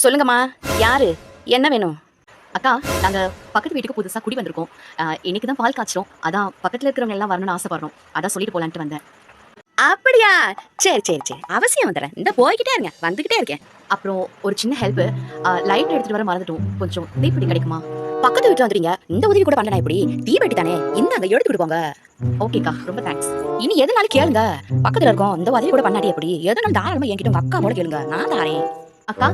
சொல்லுங்கம்மா யாரு? என்ன வேணும்? அக்கா நாங்க பக்கத்து வீட்டுக்கு புதுசா குடி வந்திருக்கோம். இன்னைக்கு தான் பால் காய்ச்சிரும் அதான் பக்கத்துல இருக்கிறவங்க எல்லாம் வரணும்னு ஆசைப்படுறோம். அதான் சொல்லிட்டு போலான்ட்டு வந்தேன். அப்படியா? சரி சரி சரி. அவசியம் வந்துடுறேன். இந்த போய்கிட்டே இருங்க. வந்துகிட்டே இருக்கேன். அப்புறம் ஒரு சின்ன ஹெல்ப் லைட் எடுத்துட்டு வர மறந்துட்டோம். கொஞ்சம் தீப்பெட்டி கிடைக்குமா? பக்கத்து வீட்டு வந்துட்டீங்க. இந்த உதவி கூட பண்ணலாம் இப்படி தீபெட்டி தானே. இந்த அங்க எடுத்துட்டு போங்க ஓகேக்கா ரொம்ப தேங்க்ஸ் இனி எதுனாலும் கேளுங்க. பக்கத்துல இருக்கோம். இந்த உதவி கூட பண்ணாடி எப்படி? எதுனாலும் தாராளமா என்கிட்ட உங்க அக்கா கூட கேளுங்க. நான் தாரேன். அக்கா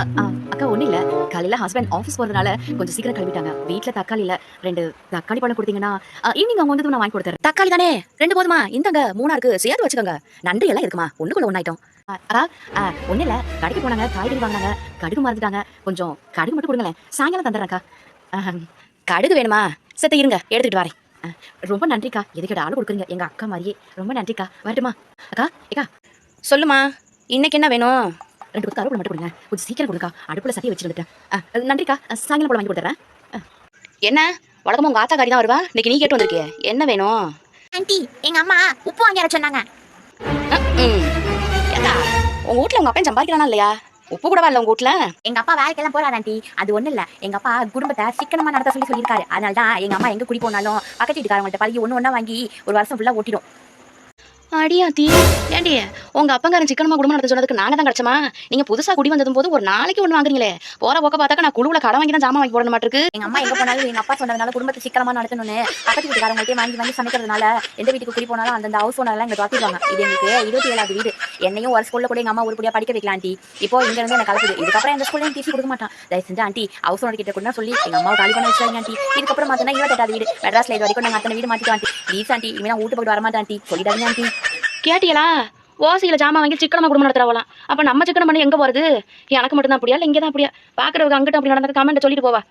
அக்கா ஒண்ணும் இல்ல. காலையில ஹஸ்பண்ட் ஆஃபீஸ் போறதுனால கொஞ்சம் சீக்கிரம் கிளம்பிட்டாங்க. வீட்ல தக்காளி இல்ல. ரெண்டு தக்காளி பழம் கொடுத்தீங்கன்னா ஈவினிங் அவங்க வந்து நான் வாங்கி கொடுத்துறேன். தக்காளி தானே? ரெண்டு போதுமா? இந்தங்க மூணா இருக்கு சேர்த்து வச்சுக்கோங்க. நன்றி எல்லாம் இருக்குமா? ஒண்ணுக்குள்ள ஒண்ணாயிட்டோம். அக்கா ஒண்ணும் இல்ல. கடைக்கு போனாங்க காய்கறி வாங்கினாங்க. கடுகு மறந்துட்டாங்க. கொஞ்சம் கடுகு மட்டும் கொடுங்களேன். சாயங்காலம் தந்துடுறேன்க்கா கடுகு வேணுமா? சத்த இருங்க. எடுத்துட்டு வரேன். ரொம்ப நன்றிக்கா. எதுக்கு ஆள் கொடுக்குறீங்க. எங்க அக்கா மாதிரியே. ரொம்ப நன்றிக்கா. வரட்டுமா? அக்கா ஏக்கா. சொல்லுமா. இன்னைக்கு என்ன வேணும்? ரெண்டு கொடுத்து கருவேப்பிலை மட்டும் கொடுங்க. கொஞ்சம் சீக்கிரம் கொடுக்கா அடுப்புல சட்டியை வச்சுருந்துட்டேன். நன்றிக்கா. சாயங்காலம் போல வாங்கி கொடுத்துறேன் என்ன? வழக்கமா உங்க ஆத்தாக்காரி தான் வருவா? இன்னைக்கு நீ கேட்டு வந்திருக்கிய. என்ன வேணும்? ஆண்டி எங்க அம்மா உப்பு வாங்கி வர சொன்னாங்க. ம். ஏக்கா உங்க வீட்ல உங்க அப்பன் சம்பாதிக்கிறானா இல்லையா? உப்பு கூடவா இல்ல உங்க வீட்ல? எங்க அப்பா வேலைக்கெல்லாம் போறாரு ஆண்டி. அது ஒண்ணு இல்ல. எங்க அப்பா குடும்பத்தை சிக்கனமா நடத்த சொல்லி சொல்லியிருக்காரு. அதனால தான் எங்க அம்மா எங்க குடி போனாலும் பக்கத்து வீட்டுக்காரங்கள்ட்ட பழகி ஒண்ணு ஒண்ணா வாங்கி ஒரு வருஷம் ஃபுல்லா ஓட்டிடும். அடியாத்தி. ஏண்டி? உங்க அப்பங்காரன் சிக்கனமா குடும்பம் நடத்த சொன்னதுக்கு நாங்க தான் கிடைச்சமா நீங்க புதுசா குடி வந்ததும் போது ஒரு நாளைக்கு ஒண்ணு வாங்குறீங்களே. போற போக்க பார்த்தாக்க நான் குழுவுல கடன் வாங்கி தான் ஜாமான் வாங்கி போட மாட்டிருக்கு. எங்க அம்மா எங்க போனாலும் எங்க அப்பா சொன்னதுனால குடும்பத்தை சிக்கனமா நடத்தணும்னு பக்கத்து வீட்டுக்காரங்கள்ட்டே வாங்கி வாங்கி சமைக்கிறதுனால எந்த வீட்டுக்கு குடி போனாலும் அந்தந்த ஹவுஸ் ஓனர் எல்லாம் இங்க துரத்திடுவாங்க. இது எங்களுக்கு இருபத்தி ஏழாவது வீடு. என்னையும் ஒரு ஸ்கூல்ல கூட எங்க அம்மா உருப்படியா படிக்க வைக்கலாம் ஆண்டி இப்போ இங்க இருந்து எனக்கு கலப்புது? இதுக்கப்புறம் எந்த ஸ்கூல்லையும் டிசி கொடுக்க மாட்டான். தயவு செஞ்சு ஆண்டி ஹவுஸ் ஓனர் கிட்ட கூட சொல்லி எங்க அம்மாவை காலி பண்ண வச்சாங்க ஆண்டி இதுக்கப்புறம் மாத்தினா இருபத்தெட்டாவது வீடு. மெட்ராஸ்ல இது வரைக்கும் நாங்க அத்தனை வீடு மாத்திட்டோம் ஆண்டி ப்ளீஸ் ஆண்டி இனிமே நான் வீட்டு போட்டு வரமாட்டேன் ஆண்டி சொல்லிடாதீங்க ஆண்டி கேட்டியலா? ஓசியில ஜாமான் வாங்கி சிக்கனமாக குடும்பம் நடத்துறவலாம். அப்போ நம்ம சிக்கனம் பண்ணி எங்கே போகிறது எனக்கு மட்டும் தான் அப்படியா? இல்லை இங்கே தான் அப்படியா? பார்க்குறவங்க அங்கிட்ட அப்படி நடந்தது கமெண்ட்டை சொல்லிட்டு போவா.